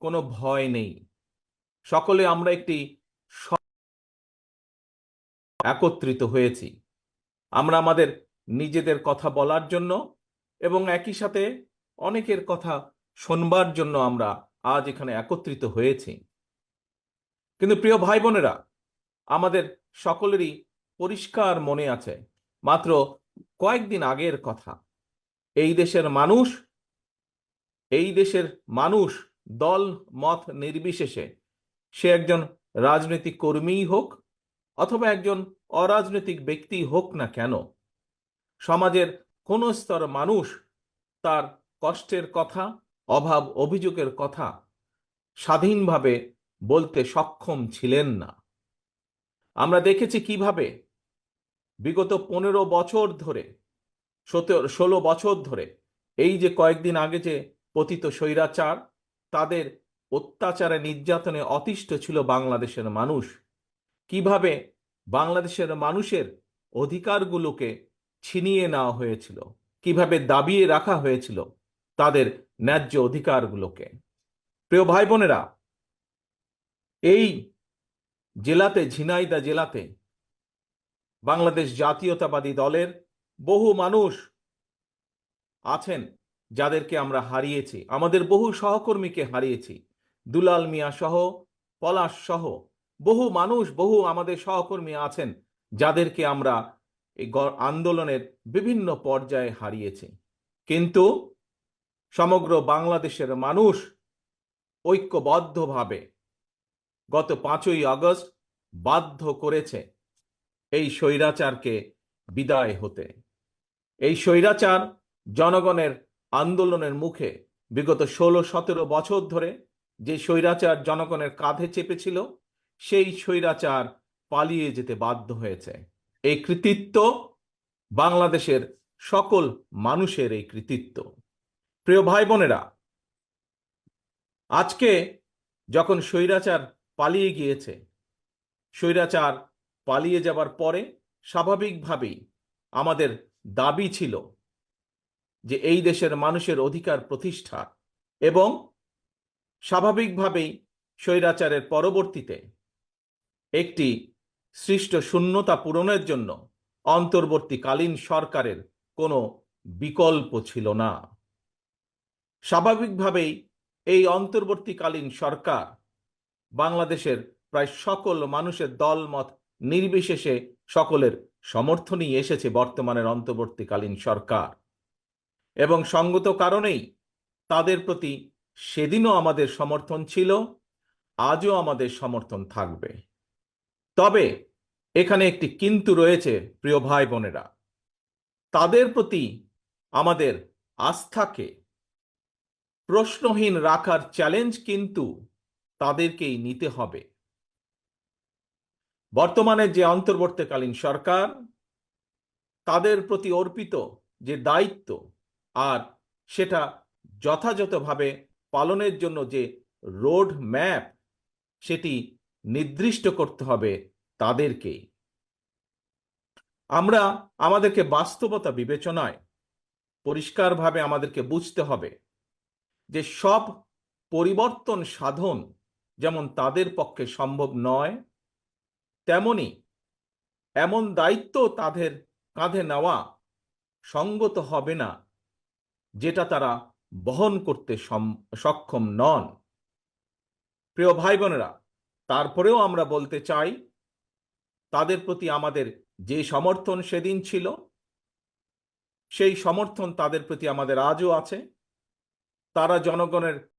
কোনো ভয় নেই। সকলে আমরা একটি একত্রিত হয়েছি। আমরা আমাদের নিজেদের কথা বলার জন্য এবং একই সাথে অনেকের কথা শোনবার জন্য আমরা আজ এখানে একত্রিত হয়েছি। কিন্তু প্রিয় ভাই বোনেরা আমাদের সকলেরই পরিষ্কার মনে আছে, মাত্র কয়েকদিন আগের কথা। এই দেশের মানুষ, এই দেশের মানুষ দল মত নির্বিশেষে সে একজন রাজনৈতিক কর্মীই হোক অথবা একজন অরাজনৈতিক ব্যক্তি হোক না কেন, সমাজের কোন স্তর মানুষ তার কষ্টের কথা, অভাব অভিযোগের কথা স্বাধীনভাবে বলতে সক্ষম ছিলেন না। আমরা দেখেছি কীভাবে বিগত পনেরো বছর ধরে, সতেরো, ষোলো বছর ধরে এই যে কয়েকদিন আগে যে পতিত স্বৈরাচার তাদের অত্যাচারে নির্যাতনে অতিষ্ঠ ছিল বাংলাদেশের মানুষ। কীভাবে বাংলাদেশের মানুষের অধিকারগুলোকে ছিনিয়ে নেওয়া হয়েছিল, কীভাবে দাবিয়ে রাখা হয়েছিল তাদের ন্যায্য অধিকারগুলোকে। প্রিয় ভাই বোনেরা এই জেলাতে, ঝিনাইদা জেলাতে বাংলাদেশ জাতীয়তাবাদী দলের বহু মানুষ আছেন। যাদেরকে আমরা হারিয়েছি, আমাদের বহু সহকর্মীকে হারিয়েছি, দুলাল মিয়া সহ, পলাশ সহ, বহু মানুষ, বহু আমাদের সহকর্মী আছেন যাদেরকে আমরা এই আন্দোলনের বিভিন্ন পর্যায়ে হারিয়েছি। কিন্তু সমগ্র বাংলাদেশের মানুষ ঐক্যবদ্ধভাবে গত পাঁচই আগস্ট বাধ্য করেছে এই স্বৈরাচারকে বিদায় হতে। এই স্বৈরাচার জনগণের আন্দোলনের মুখে বিগত ষোলো সতেরো বছর ধরে যে স্বৈরাচার জনগণের কাঁধে চেপেছিল, সেই স্বৈরাচার পালিয়ে যেতে বাধ্য হয়েছে। এই কৃতিত্ব বাংলাদেশের সকল মানুষের এই কৃতিত্ব। প্রিয় ভাই বোনেরা আজকে যখন স্বৈরাচার পালিয়ে গিয়েছে, স্বৈরাচার পালিয়ে যাবার পরে স্বাভাবিকভাবেই আমাদের দাবি ছিল যে এই দেশের মানুষের অধিকার প্রতিষ্ঠা এবং স্বাভাবিকভাবেই স্বৈরাচারের পরবর্তীতে একটি সৃষ্ট শূন্যতা পূরণের জন্য অন্তর্বর্তীকালীন সরকারের কোনো বিকল্প ছিল না। স্বাভাবিকভাবেই এই অন্তর্বর্তীকালীন সরকার বাংলাদেশের প্রায় সকল মানুষের দলমত নির্বিশেষে সকলের সমর্থনই এসেছে বর্তমানের অন্তর্বর্তীকালীন সরকার। এবং সঙ্গত কারণেই তাদের প্রতি সেদিনও আমাদের সমর্থন ছিল, আজও আমাদের সমর্থন থাকবে। তবে এখানে একটি কিন্তু রয়েছে, প্রিয় ভাই বোনেরা। তাদের প্রতি আমাদের আস্থাকে প্রশ্নহীন রাখার চ্যালেঞ্জ কিন্তু তাদেরকেই নিতে হবে। বর্তমানে যে অন্তর্বর্তীকালীন সরকার, তাদের প্রতি অর্পিত যে দায়িত্ব আর সেটা যথাযথভাবে পালনের জন্য যে রোড ম্যাপ সেটি নির্দিষ্ট করতে হবে তাদেরকেই। আমরা আমাদেরকে বাস্তবতা বিবেচনায় পরিষ্কারভাবে আমাদেরকে বুঝতে হবে যে সব পরিবর্তন সাধন যেমন তাদের পক্ষে সম্ভব নয়, তেমনি এমন দায়িত্ব তাদের কাঁধে নেওয়া সঙ্গত হবে না। যেটা তারা বহন করতে সক্ষম নন। প্রিয় ভাই বোনেরা তারপরেও আমরা বলতে চাই, তাদের প্রতি আমাদের যে সমর্থন সেদিন ছিল, সেই সমর্থন তাদের প্রতি আমাদের আজও আছে। তারা জনগণের